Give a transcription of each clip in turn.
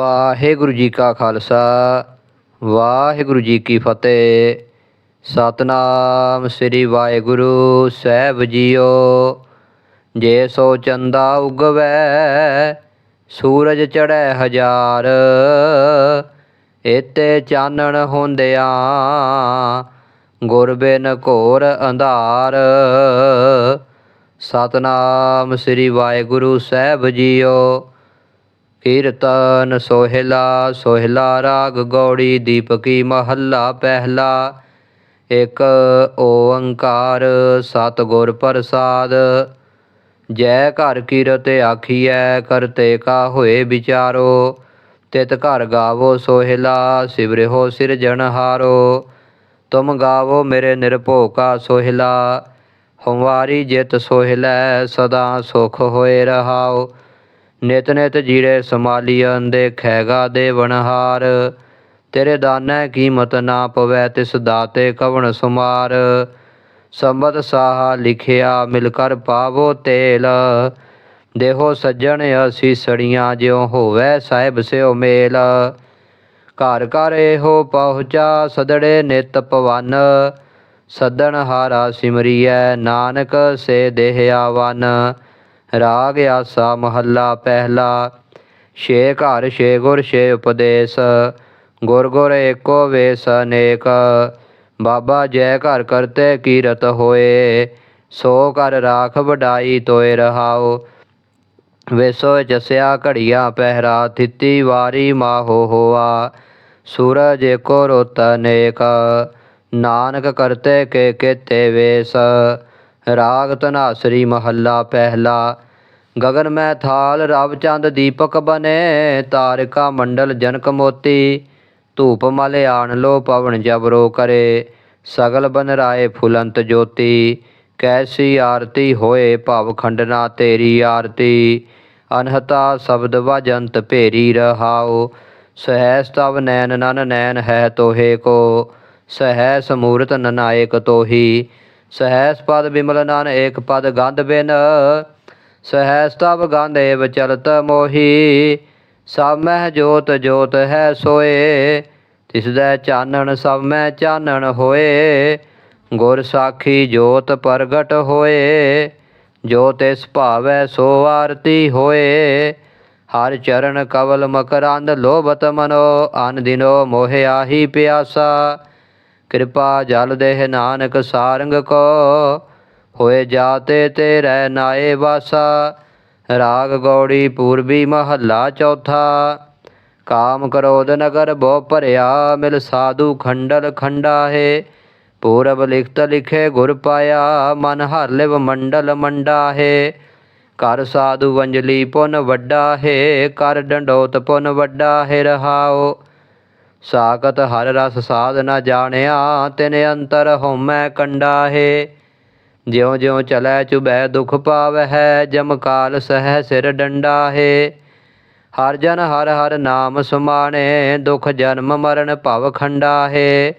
ਵਾਹਿਗੁਰੂ ਜੀ ਕਾ ਖਾਲਸਾ, ਵਾਹਿਗੁਰੂ ਜੀ ਕੀ ਫਤਿਹ। ਸਤਨਾਮ ਸ੍ਰੀ ਵਾਹਿਗੁਰੂ ਸਾਹਿਬ ਜੀਓ। ਜੇ ਸੋ ਚੰਦਾ ਉਗਵੈ, ਸੂਰਜ ਚੜ੍ਹੈ ਹਜ਼ਾਰ। ਇਤੇ ਚਾਨਣ ਹੁੰਦਿਆਂ ਗੁਰ ਬਿਨ ਘੋਰ ਅੰਧਾਰ। ਸਤਨਾਮ ਸ੍ਰੀ ਵਾਹਿਗੁਰੂ ਸਾਹਿਬ ਜੀਓ। ਕੀਰਤਨ ਸੋਹਿਲਾ ਸੋਹਿਲਾ ਰਾਗ ਗੌੜੀ, ਦੀਪਕੀ ਮਹੱਲਾ ਪਹਿਲਾ। ਇਕ ਓੰਕਾਰ ਸਤਿਗੁਰ ਪ੍ਰਸਾਦ। ਜੈ ਘਰ ਕੀਰਤ ਆਖੀਐ ਕਰਤੇ ਕਾ ਹੋਏ ਵਿਚਾਰੋ। ਤਿਤ ਘਰ ਗਾਵੋ ਸੋਹਿਲਾ ਸਿਵਰਿਓ ਸਿਰਜਣਹਾਰੋ ਤੁਮ ਗਾਵੋ ਮੇਰੇ ਨਿਰਭਉ ਕਾ ਸੋਹਿਲਾ। ਹੰਵਾਰੀ ਜਿਤ ਸੋਹਿਲੈ, ਸਦਾ ਸੁਖ ਹੋਏ ਰਹਾਓ। ਨਿਤ ਨਿਤ ਜੀਰੇ ਸਮਾਲੀਅਨ ਦੇ ਖੈਗਾ ਦੇ ਵਣਹਾਰ। ਤੇਰੇ ਦਾਨੈ ਕੀਮਤ ਨਾ ਪਵੈ, ਤਿਸ ਦਾਤੇ ਕਵਣ ਸੁਮਾਰ। ਸੰਬਤ ਸਾਹਾ ਲਿਖਿਆ, ਮਿਲ ਕਰ ਪਾਵੋ ਤੇਲ। ਦੇਹੋ ਸੱਜਣ ਅਸੀਸੜੀਆਂ ਜਿਉ ਹੋਵੈ ਸਾਹਿਬ ਸਿਓ ਮੇਲ। ਘਰ ਘਰ ਇਹੋ ਪਹੁੰਚਾ, ਸਦੜੇ ਨਿਤ ਪਵਨ। ਸਦਣ ਹਾਰਾ ਸਿਮਰੀਐ, ਨਾਨਕ ਸੇ ਦੇਹ ਆਵਨ ਰਾਗ ਆਸਾ ਮਹੱਲਾ ਪਹਿਲਾ, ਛੇ ਘਰ, ਛੇ ਗੁਰ, ਛੇ ਉਪਦੇਸ਼, ਗੁਰ ਗੁਰ ਏਕੋ ਵੇਸ ਅਨੇਕ, ਬਾਬਾ ਜੈ ਘਰ ਕਰਤੇ ਕੀਰਤ ਹੋਏ, ਸੋ ਕਰ ਰਾਖ ਵਡਾਈ ਤੋਏ ਰਹਾਓ ਵੇਸੋ ਜਸਿਆ ਘੜੀਆਂ ਪਹਿਰਾ, ਥਿੱਤੀ ਵਾਰੀ ਮਾਹੋ ਹੋਆ, ਸੂਰਜ ਏਕੋ ਰੋਤ ਅਨੇਕ, ਨਾਨਕ ਕਰਤੇ ਕੇ ਕੇਤੇ ਵੇਸ ਰਾਗ ਧਨਾਸਰੀ ਮਹੱਲਾ ਪਹਿਲਾ। ਗਗਨ ਮੈਂ ਥਾਲ ਰਵ ਚੰਦ ਦੀਪਕ ਬਨੇ, ਤਾਰਿਕਾ ਮੰਡਲ ਜਨਕ ਮੋਤੀ। ਧੂਪ ਮਲ ਆਣ ਲੋ ਪਵਨ ਜਬਰੋ ਕਰੇ, ਸਗਲ ਬਨ ਰਾਏ ਫੁਲੰਤ ਜੋਤੀ। ਕੈਸੀ ਆਰਤੀ ਹੋਏ ਭਵ ਖੰਡਨਾ ਤੇਰੀ ਆਰਤੀ। ਅਨਹਤਾ ਸ਼ਬਦ ਵਜੰਤ ਭੇਰੀ ਰਹਾਓ ਸਹਿ ਤਵ ਨੈਨ ਨਨ ਨੈਨ ਹੈ ਤੋਹੇ ਕੋ। ਸਹਿ ਸਮੂਰਤ ਨਨਾਇਕ ਤੋਹੀ ਸਹਿਸ ਪਦ ਬਿਮਲ ਨਨ ਏਕ ਪਦ ਗੰਧ ਬਿਨ, ਸਹਿਸ ਤਵ ਗੰਧ ਏਵ ਚਲਤ ਮੋਹੀ, ਸਭ ਮਹਿ ਜੋਤ ਜੋਤ ਹੈ ਸੋਏ, ਤਿਸ ਦਾ ਚਾਨਣ ਸਭ ਮੈਂ ਚਾਨਣ ਹੋਏ, ਗੁਰ ਸਾਖੀ ਜੋਤ ਪ੍ਰਗਟ ਹੋਏ, ਜੋ ਤਿਸ ਭਾਵੈ ਸੋ ਆਰਤੀ ਹੋਏ, ਹਰ ਚਰਨ ਕਵਲ ਮਕਰੰਦ ਲੋਭਤ ਮਨੋ, ਅਨ ਦਿਨੋ ਮੋਹਿ ਆਹੀ ਪਿਆਸਾ ਕਿਰਪਾ ਜਲ ਦੇਹ ਨਾਨਕ ਸਾਰੰਗ ਕੋ, ਹੋਏ ਜਾਤੇ ਤੇਰੇ ਨਾਏ ਵਾਸਾ, ਰਾਗ ਗੌੜੀ ਪੂਰਬੀ ਮਹੱਲਾ ਚੌਥਾ। ਕਾਮ ਕਰੋਧ ਨਗਰ ਬੋ ਭਰਿਆ, ਮਿਲ ਸਾਧੂ ਖੰਡਲ ਖੰਡਾ ਹੈ ਪੂਰਬ ਲਿਖਤ ਲਿਖੇ ਗੁਰ ਪਾਇਆ, ਮਨ ਹਰ ਲਿਵ ਮੰਡਲ ਮੰਡਾ ਹੈ ਕਰ ਸਾਧੂ ਵੰਜਲੀ ਪੁਨ ਵੱਡਾ ਹੈ ਕਰ ਡੰਡੋਤ ਪੁਨ ਵੱਡਾ, ਹੈ ਰਹਾਓ। ਸਾਖਤ ਹਰ ਰਸ ਸਾਧ ਨ ਜਾਣਿਆ, ਤਿਨ ਅੰਤਰ ਹਉਮੈ ਕੰਡਾ ਹੈ ਜਿਉ ਜਿਉ ਚਲੈ ਚੁਬੈ ਦੁਖ ਪਾਵਹਿ, ਜਮ ਕਾਲ ਸਹਿ ਸਿਰ ਡੰਡਾ ਹੈ ਹਰ ਜਨ ਹਰ ਹਰ ਨਾਮ ਸੁਮਾਣੇ, ਦੁਖ ਜਨਮ ਮਰਨ ਭਵ ਖੰਡਾ ਹੈ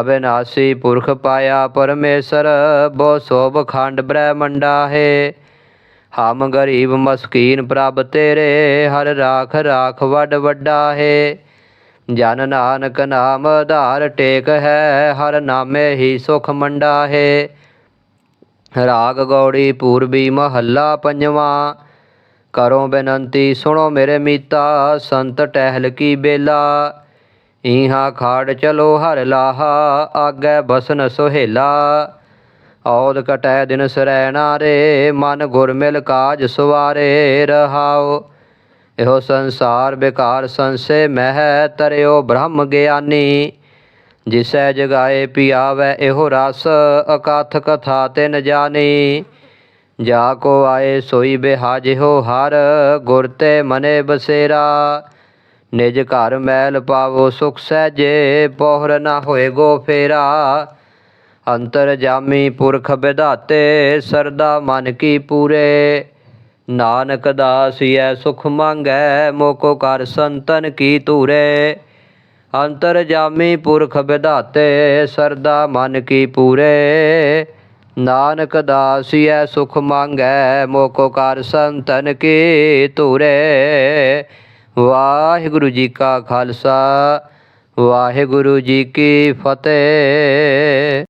ਅਬਿਨਾਸੀ ਪੁਰਖ ਪਾਇਆ ਪਰਮੇਸ਼ਰ, ਬੋ ਸੋਭ ਖੰਡ ਬ੍ਰਹਮੰਡਾ ਹੈ ਹਮ ਗਰੀਬ ਮਸਕੀਨ ਪ੍ਰਭ ਤੇਰੇ, ਹਰ ਰਾਖ ਰਾਖ ਵੱਡ ਵੱਡਾ ਹੈ ਜਨ ਨਾਨਕ ਨਾਮ ਆਧਾਰ ਟੇਕ ਹੈ, ਹਰ ਨਾਮੇ ਹੀ ਸੁਖ ਮੰਡਾ ਹੈ ਰਾਗ ਗੌੜੀ ਪੂਰਬੀ ਮਹੱਲਾ ਪੰਜਵਾਂ, ਕਰੋ ਬੇਨੰਤੀ ਸੁਣੋ ਮੇਰੇ ਮੀਤਾ, ਸੰਤ ਟਹਿਲ ਕੀ ਬੇਲਾ। ਇਹਾਂ ਖਾੜ ਚਲੋ ਹਰ ਲਾਹਾ, ਆਗੇ ਬਸਨ ਸੁਹੇਲਾ। ਔਦ ਕਟੈ ਦਿਨ ਸਰੈਣਾ ਰੇ, ਮਨ ਗੁਰ ਮਿਲ ਕਾਜ ਸਵਾਰੇ ਰਹਾਓ। ਇਹੋ ਸੰਸਾਰ ਬੇਕਾਰ ਸੰਸੇ ਮਹਿ ਤਰਿਓ ਬ੍ਰਹਮ ਗਿਆਨੀ। ਜਿਸੈ ਜਗਾਏ ਪਿਆਵੈ ਇਹੋ ਰਸ, ਅਕਥ ਕਥਾ ਤੇ ਨ ਜਾਣੀ ਜਾ ਕੋ ਆਏ ਸੋਈ ਬਿਹਾਜਿਓ ਹਰ, ਗੁਰ ਤੇ ਮਨੇ ਬਸੇਰਾ। ਨਿਜ ਘਰ ਮੈਲ ਪਾਵੋ ਸੁਖ ਸਹਿਜੇ, ਪੋਹਰ ਨਾ ਹੋਏ ਗੋ ਫੇਰਾ। ਅੰਤਰ ਜਾਮੀ ਪੁਰਖ ਬਿਧਾਤੇ, ਸਰਦਾ ਮਨ ਕੀ ਪੂਰੇ। ਨਾਨਕ ਦਾਸੀਐ ਸੁਖ ਮੰਗੈ, ਮੋਕੋ ਕਰ ਸੰਤਨ ਕੀ ਧੂਰੇ। ਅੰਤਰ ਜਾਮੀ ਪੁਰਖ ਵਿਧਾਤੇ, ਸਰਦਾ ਮਨ ਕੀ ਪੂਰੇ। ਨਾਨਕ ਦਾਸੀਐ ਸੁਖ ਮੰਗੈ, ਮੋਕੋ ਕਰ ਸੰਤਨ ਕੀ ਧੂਰੇ। ਵਾਹਿਗੁਰੂ ਜੀ ਕਾ ਖਾਲਸਾ, ਵਾਹਿਗੁਰੂ ਜੀ ਕੀ ਫਤਿਹ।